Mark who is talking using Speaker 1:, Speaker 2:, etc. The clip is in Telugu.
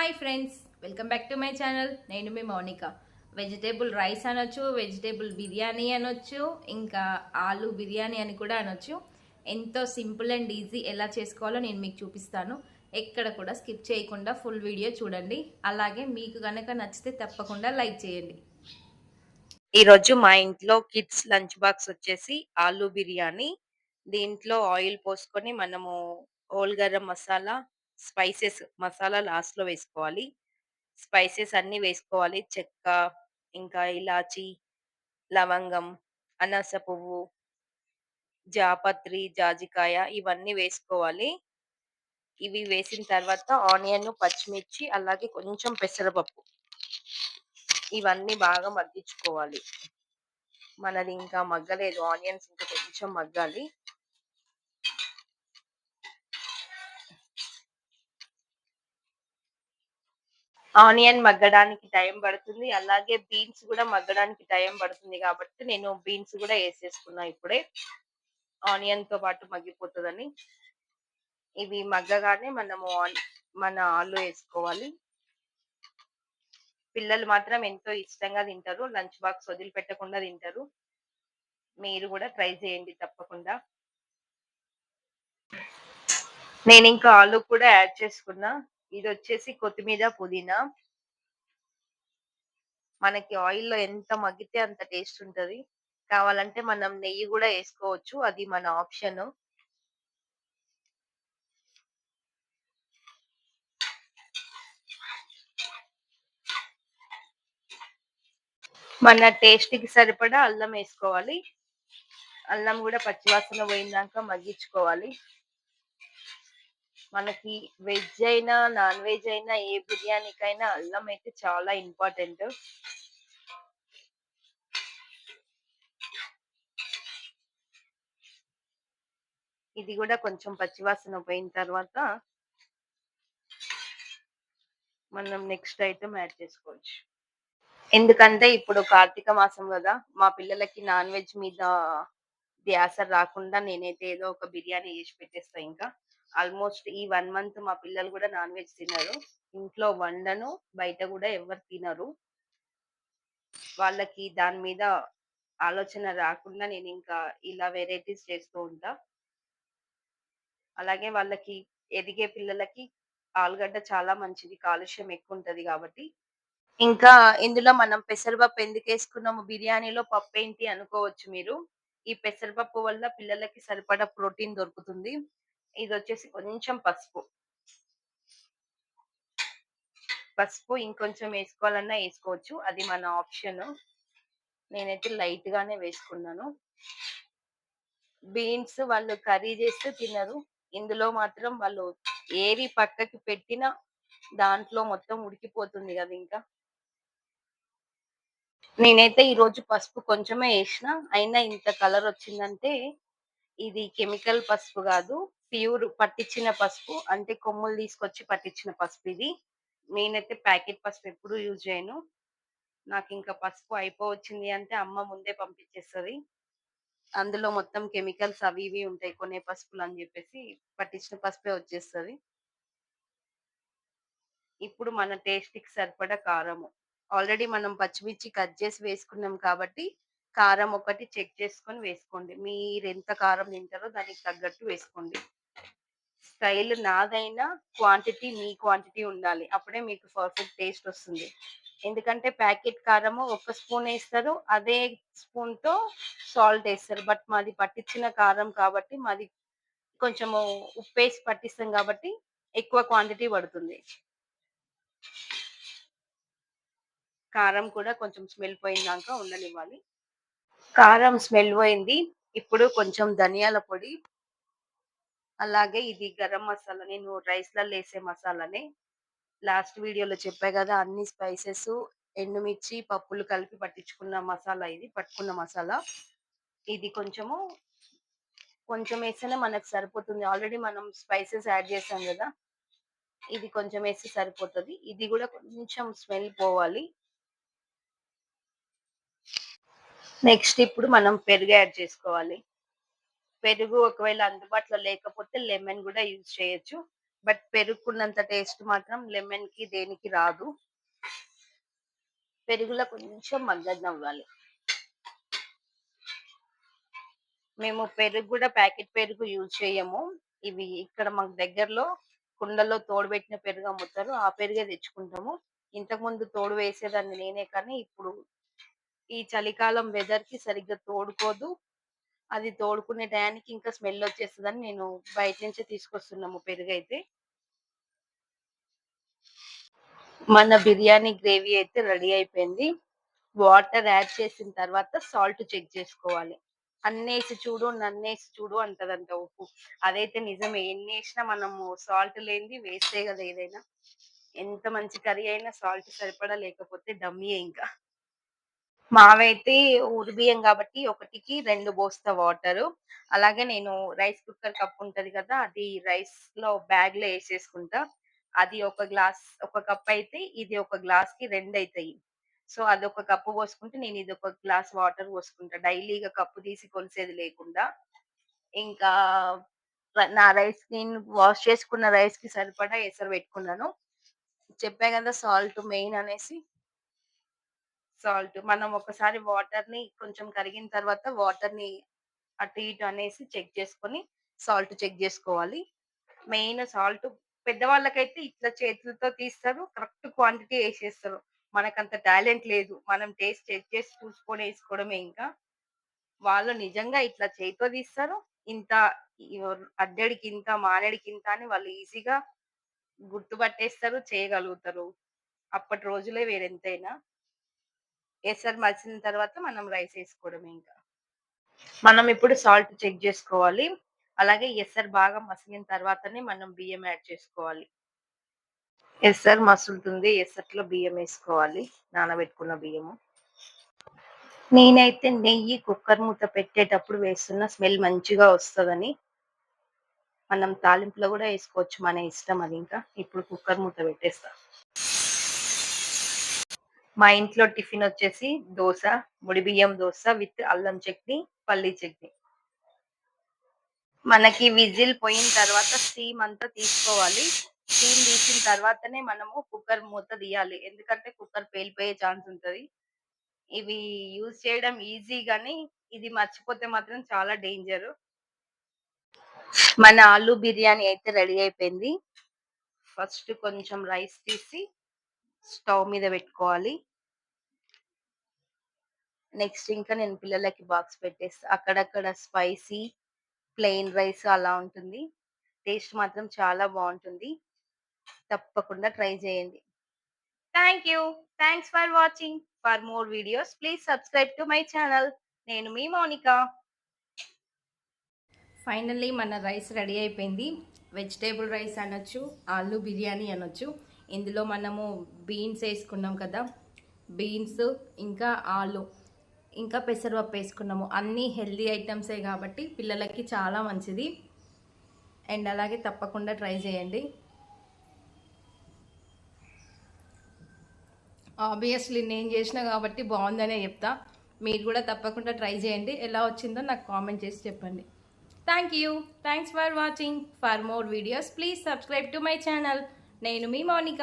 Speaker 1: Hi friends welcome back to my channel నేను మీ మౌనిక. వెజిటేబుల్ రైస్ అనొచ్చు వెజిటేబుల్ బిర్యానీ అనొచ్చు ఇంకా ఆలు బిర్యానీ అని కూడా అనొచ్చు. ఎంతో సింపుల్ అండ్ ఈజీ ఎలా చేసుకోవాలో నేను మీకు చూపిస్తాను. ఎక్కడ కూడా స్కిప్ చేయకుండా ఫుల్ వీడియో చూడండి. అలాగే మీకు కనుక నచ్చితే తప్పకుండా లైక్ చేయండి. ఈరోజు మా ఇంట్లో కిడ్స్ లంచ్ బాక్స్ వచ్చేసి ఆలు బిర్యానీ. దీంట్లో ఆయిల్ పోసుకొని మనము హోల్ గరం మసాలా స్పైసెస్ మసాలా లాస్ట్లో వేసుకోవాలి. స్పైసెస్ అన్ని వేసుకోవాలి. చెక్క ఇంకా ఇలాచి లవంగం అనాస పువ్వు జాపత్రి జాజికాయ ఇవన్నీ వేసుకోవాలి. ఇవి వేసిన తర్వాత ఆనియన్ పచ్చిమిర్చి అలాగే కొంచెం పెసరపప్పు. ఇవన్నీ బాగా మగ్గించుకోవాలి. మనది ఇంకా మగ్గలేదు. ఆనియన్స్ ఇంకా కొంచెం మగ్గాలి. ఆనియన్ మగ్గడానికి టైం పడుతుంది. అలాగే బీన్స్ కూడా మగ్గడానికి టైం పడుతుంది కాబట్టి నేను బీన్స్ కూడా వేసేసుకున్నా ఇప్పుడే. ఆనియన్తో పాటు మగ్గిపోతుందని. ఇవి మగ్గగానే మనము మన ఆలు వేసుకోవాలి. పిల్లలు మాత్రం ఎంతో ఇష్టంగా తింటారు. లంచ్ బాక్స్ వదిలిపెట్టకుండా తింటారు. మీరు కూడా ట్రై చేయండి తప్పకుండా. నేను ఇంకా ఆలు కూడా యాడ్ చేసుకున్నా. ఇది వచ్చేసి కొత్తిమీర పుదీనా. మనకి ఆయిల్లో ఎంత మగ్గితే అంత టేస్ట్ ఉంటుంది. కావాలంటే మనం నెయ్యి కూడా వేసుకోవచ్చు. అది మన ఆప్షన్. మన టేస్ట్కి సరిపడా అల్లం వేసుకోవాలి. అల్లం కూడా పచ్చివాసన పోయినాక మగ్గించుకోవాలి. మనకి వెజ్ అయినా నాన్ వెజ్ అయినా ఏ బిర్యానీకైనా అల్లం అయితే చాలా ఇంపార్టెంట్ ఇది కూడా కొంచెం పచ్చివాసన పోయిన తర్వాత మనం నెక్స్ట్ ఐటమ్ యాడ్ చేసుకోవచ్చు. ఎందుకంటే ఇప్పుడు కార్తీక మాసం కదా మా పిల్లలకి నాన్ వెజ్ మీద ధ్యాస రాకుండా నేనైతే ఏదో ఒక బిర్యానీ చేసి పెట్టేస్తా ఇంకా. ఆల్మోస్ట్ ఈ వన్ మంత్ మా పిల్లలు కూడా నాన్ వెజ్ తినరు. ఇంట్లో వండను బయట కూడా ఎవరు తినరు. వాళ్ళకి దాని మీద ఆలోచన రాకుండా నేను ఇంకా ఇలా వెరైటీస్ చేస్తూ ఉంటా. అలాగే వాళ్ళకి ఎదిగే పిల్లలకి ఆలుగడ్డ చాలా మంచిది కాలుష్యం ఎక్కువ ఉంటది కాబట్టి. ఇంకా ఇందులో మనం పెసరపప్పు ఎందుకు వేసుకున్నాము? బిర్యానీలో పప్పు ఏంటి అనుకోవచ్చు మీరు. ఈ పెసరపప్పు వల్ల పిల్లలకి సరిపడా ప్రోటీన్ దొరుకుతుంది. ఇది వచ్చేసి కొంచెం పసుపు. పసుపు ఇంకొంచెం వేసుకోవాలన్నా వేసుకోవచ్చు. అది మన ఆప్షన్. నేనైతే లైట్ గానే వేసుకున్నాను. బీన్స్ వాళ్ళు కర్రీ చేస్తే తినరు. ఇందులో మాత్రం వాళ్ళు ఏరి పక్కకి పెట్టినా దాంట్లో మొత్తం ఉడికిపోతుంది కదా ఇంకా. నేనైతే ఈరోజు పసుపు కొంచెమే వేసిన అయినా ఇంత కలర్ వచ్చిందంటే ఇది కెమికల్ పసుపు కాదు. ప్యూర్ పట్టించిన పసుపు అంటే కొమ్ములు తీసుకొచ్చి పట్టించిన పసుపు ఇది నేనైతే ప్యాకెట్ పసుపు ఎప్పుడు యూజ్ చేయను. నాకు ఇంకా పసుపు అయిపోవచ్చింది అంటే అమ్మ ముందే పంపించేస్తుంది అందులో మొత్తం కెమికల్స్ అవి ఇవి ఉంటాయి కొనే పసుపులు అని చెప్పేసి పట్టించిన పసుపే వచ్చేస్తుంది. ఇప్పుడు మన టేస్ట్కి సరిపడా కారము. ఆల్రెడీ మనం పచ్చిమిర్చి కట్ చేసి వేసుకున్నాం కాబట్టి కారం ఒకటి చెక్ చేసుకొని వేసుకోండి. మీరు ఎంత కారం తింటారో దానికి తగ్గట్టు వేసుకోండి. స్టైల్ నాదైనా క్వాంటిటీ మీ క్వాంటిటీ ఉండాలి. అప్పుడే మీకు పర్ఫెక్ట్ టేస్ట్ వస్తుంది. ఎందుకంటే ప్యాకెట్ కారము ఒక స్పూన్ వేస్తారు. అదే స్పూన్తో సాల్ట్ వేస్తారు. బట్ మాది పట్టించిన కారం కాబట్టి మాది కొంచెము ఉప్పు వేసి పట్టిస్తాం కాబట్టి ఎక్కువ క్వాంటిటీ పడుతుంది. కారం కూడా కొంచెం స్మెల్ పోయిందాక ఉండనివ్వాలి. కారం స్మెల్ పోయింది. ఇప్పుడు కొంచెం ధనియాల పొడి అలాగే ఇది గరం మసాలా. నేను రైస్లో వేసే మసాలానే. లాస్ట్ వీడియోలో చెప్పా కదా అన్ని స్పైసెస్ ఎండుమిర్చి పప్పులు కలిపి పట్టించుకున్న మసాలా ఇది పట్టుకున్న మసాలా. ఇది కొంచెము కొంచెం వేస్తేనే మనకు సరిపోతుంది. ఆల్రెడీ మనం స్పైసెస్ యాడ్ చేసాం కదా ఇది కొంచెం వేస్తే సరిపోతుంది. ఇది కూడా కొంచెం స్మెల్ పోవాలి. నెక్స్ట్ ఇప్పుడు మనం పెరుగు యాడ్ చేసుకోవాలి. పెరుగు ఒకవేళ అందుబాటులో లేకపోతే లెమన్ కూడా యూజ్ చేయొచ్చు. బట్ పెరుగుకున్నంత టేస్ట్ మాత్రం లెమన్కి దేనికి రాదు. పెరుగులో కొంచెం మగ్గనవ్వాలి మేము పెరుగు కూడా ప్యాకెట్ పెరుగు యూజ్ చేయము. ఇవి ఇక్కడ మాకు దగ్గరలో కుండలో తోడుపెట్టిన పెరుగు అమ్ముతారు. ఆ పెరుగే తెచ్చుకుంటాము. ఇంతకు ముందు తోడు వేసేదాన్ని నేనే కానీ ఇప్పుడు ఈ చలికాలం వెదర్కి సరిగ్గా తోడుకోదు. అది తోడుకునే టయానికి ఇంకా స్మెల్ వచ్చేస్తుందని నేను బయట నుంచే తీసుకొస్తున్నాము పెరుగు అయితే మన బిర్యానీ గ్రేవీ అయితే రెడీ అయిపోయింది. వాటర్ యాడ్ చేసిన తర్వాత సాల్ట్ చెక్ చేసుకోవాలి. అన్నేసి చూడు నన్నేసి చూడు అంటదంట ఉప్పు. అదైతే నిజమే ఎన్ని వేసినా మనము సాల్ట్ లేనిది వేస్తే కదా ఏదైనా. ఎంత మంచి కర్రీ అయినా సాల్ట్ సరిపడా లేకపోతే డమ్మీ ఇంకా. మావైతే ఊరు బియ్యం కాబట్టి ఒకటికి రెండు బోస్తా వాటర్. అలాగే నేను రైస్ కుక్కర్ కప్ ఉంటది కదా అది రైస్లో బ్యాగ్లో వేసేసుకుంటా అది ఒక గ్లాస్ ఒక కప్ అయితే ఇది ఒక గ్లాస్కి రెండు అవుతాయి సో అది ఒక కప్పు పోసుకుంటే నేను ఇది ఒక గ్లాస్ వాటర్ పోసుకుంటా. డైలీగా కప్పు తీసి కొలిసేది లేకుండా. ఇంకా నా రైస్ నేను వాష్ చేసుకున్న రైస్కి సరిపడా ఎసరు పెట్టుకున్నాను. చెప్పా కదా సాల్ట్ మెయిన్ అనేసి. సాల్ట్. మనం ఒకసారి వాటర్ని కొంచెం కరిగిన తర్వాత వాటర్ని అటు ఇటు అనేసి చెక్ చేసుకొని సాల్ట్ చెక్ చేసుకోవాలి. మెయిన్ సాల్ట్ పెద్దవాళ్ళకైతే ఇట్లా చేతులతో తీస్తారు. కరెక్ట్ క్వాంటిటీ వేసేస్తారు. మనకంత టాలెంట్ లేదు. మనం టేస్ట్ చెక్ చేసి చూసుకొని వేసుకోవడమే ఇంకా. వాళ్ళు నిజంగా ఇట్లా చేతితో తీస్తారు. ఇంత ఈ- అడ్డడికి ఇంత మానేడికి ఇంత అని వాళ్ళు ఈజీగా గుర్తుపట్టేస్తారు చేయగలుగుతారు. అప్పటి రోజులే వేరెంతైనా. ఎసరు మరిచిన తర్వాత మనం రైస్ వేసుకోవడమే ఇంకా. మనం ఇప్పుడు సాల్ట్ చెక్ చేసుకోవాలి. అలాగే ఎసరు బాగా మసిలిన తర్వాతనే మనం బియ్యం యాడ్ చేసుకోవాలి. ఎసరు మసులుతుంది. ఎసర్లో బియ్యం వేసుకోవాలి నానబెట్టుకున్న బియ్యము. నేనైతే నెయ్యి కుక్కర్ మూత పెట్టేటప్పుడు వేస్తున్న స్మెల్ మంచిగా వస్తుందని మనం తాలింపులో కూడా వేసుకోవచ్చు. మన ఇష్టం అది ఇంకా. ఇప్పుడు కుక్కర్ మూత పెట్టేస్తాం. మా ఇంట్లో టిఫిన్ వచ్చేసి దోశ ముడి బియ్యం దోశ విత్ అల్లం చట్నీ పల్లీ చట్నీ. మనకి విజిల్ పోయిన తర్వాత స్టీమ్ అంతా తీసుకోవాలి. స్టీమ్ తీసిన తర్వాతనే మనము కుక్కర్ మూత తీయాలి. ఎందుకంటే కుక్కర్ పేలిపోయే ఛాన్స్ ఉంటుంది. ఇవి యూజ్ చేయడం ఈజీ కానీ ఇది మర్చిపోతే మాత్రం చాలా డేంజర్. మన ఆలు బిర్యానీ అయితే రెడీ అయిపోయింది. ఫస్ట్ కొంచెం రైస్ తీసి స్టవ్ మీద పెట్టుకోవాలి. నెక్స్ట్ ఇంకా నేను పిల్లలకి బాక్స్ పెట్టేస్తా. అక్కడక్కడ స్పైసీ ప్లెయిన్ రైస్ అలా ఉంటుంది. టేస్ట్ మాత్రం చాలా బాగుంటుంది. తప్పకుండా ట్రై చేయండి. Thank you. Thanks for watching. For more videos please subscribe to my channel. నేను మీ మౌనిక.
Speaker 2: ఫైనల్లీ మన రైస్ రెడీ అయిపోయింది. వెజిటేబుల్ రైస్ అనొచ్చు ఆలు బిర్యానీ అనొచ్చు. ఇందులో మనము బీన్స్ వేసుకున్నాం కదా. బీన్స్ ఇంకా ఆలు. ఇంకా పెసరపప్పు వేసుకున్నాము. అన్నీ హెల్దీ ఐటమ్సే కాబట్టి పిల్లలకి చాలా మంచిది. అండ్ అలాగే తప్పకుండా ట్రై చేయండి. ఆబ్వియస్లీ నేను చేసిన కాబట్టి బాగుందనే చెప్తా. మీరు కూడా తప్పకుండా ట్రై చేయండి. ఎలా వచ్చిందో నాకు కామెంట్ చేసి చెప్పండి. Thank you thanks for watching for more videos please subscribe to my channel నేను మీ మౌనిక.